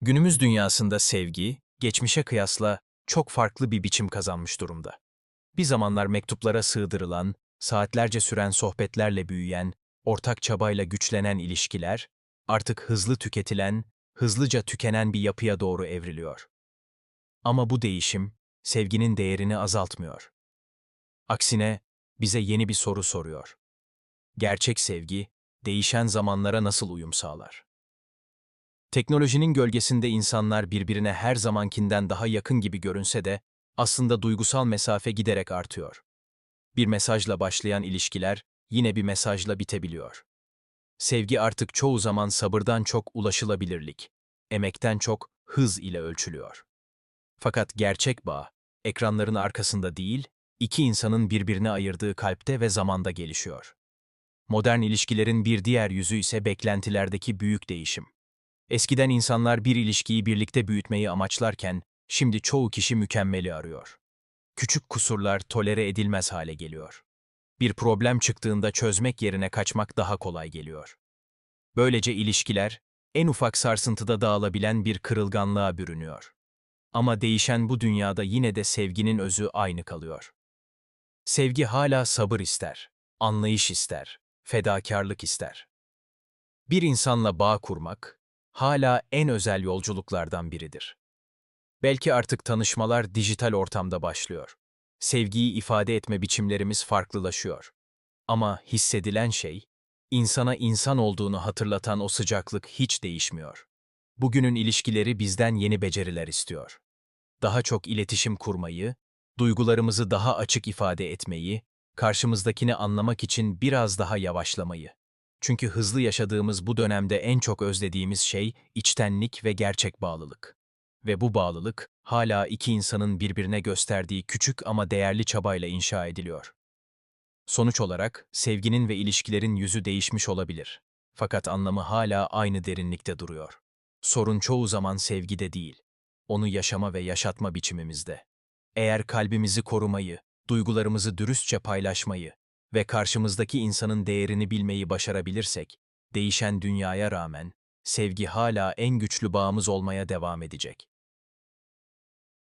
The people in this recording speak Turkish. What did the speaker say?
Günümüz dünyasında sevgi, geçmişe kıyasla çok farklı bir biçim kazanmış durumda. Bir zamanlar mektuplara sığdırılan, saatlerce süren sohbetlerle büyüyen, ortak çabayla güçlenen ilişkiler, artık hızlı tüketilen, hızlıca tükenen bir yapıya doğru evriliyor. Ama bu değişim, sevginin değerini azaltmıyor. Aksine, bize yeni bir soru soruyor. Gerçek sevgi, değişen zamanlara nasıl uyum sağlar? Teknolojinin gölgesinde insanlar birbirine her zamankinden daha yakın gibi görünse de aslında duygusal mesafe giderek artıyor. Bir mesajla başlayan ilişkiler yine bir mesajla bitebiliyor. Sevgi artık çoğu zaman sabırdan çok ulaşılabilirlik, emekten çok hız ile ölçülüyor. Fakat gerçek bağ, ekranların arkasında değil, iki insanın birbirine ayırdığı kalpte ve zamanda gelişiyor. Modern ilişkilerin bir diğer yüzü ise beklentilerdeki büyük değişim. Eskiden insanlar bir ilişkiyi birlikte büyütmeyi amaçlarken, şimdi çoğu kişi mükemmeli arıyor. Küçük kusurlar tolere edilmez hale geliyor. Bir problem çıktığında çözmek yerine kaçmak daha kolay geliyor. Böylece ilişkiler, en ufak sarsıntıda dağılabilen bir kırılganlığa bürünüyor. Ama değişen bu dünyada yine de sevginin özü aynı kalıyor. Sevgi hala sabır ister, anlayış ister, fedakarlık ister. Bir insanla bağ kurmak, hala en özel yolculuklardan biridir. Belki artık tanışmalar dijital ortamda başlıyor. Sevgiyi ifade etme biçimlerimiz farklılaşıyor. Ama hissedilen şey, insana insan olduğunu hatırlatan o sıcaklık hiç değişmiyor. Bugünün ilişkileri bizden yeni beceriler istiyor. Daha çok iletişim kurmayı, duygularımızı daha açık ifade etmeyi, karşımızdakini anlamak için biraz daha yavaşlamayı. Çünkü hızlı yaşadığımız bu dönemde en çok özlediğimiz şey içtenlik ve gerçek bağlılık. Ve bu bağlılık hala iki insanın birbirine gösterdiği küçük ama değerli çabayla inşa ediliyor. Sonuç olarak sevginin ve ilişkilerin yüzü değişmiş olabilir. Fakat anlamı hala aynı derinlikte duruyor. Sorun çoğu zaman sevgide değil, onu yaşama ve yaşatma biçimimizde. Eğer kalbimizi korumayı, duygularımızı dürüstçe paylaşmayı ve karşımızdaki insanın değerini bilmeyi başarabilirsek, değişen dünyaya rağmen sevgi hala en güçlü bağımız olmaya devam edecek.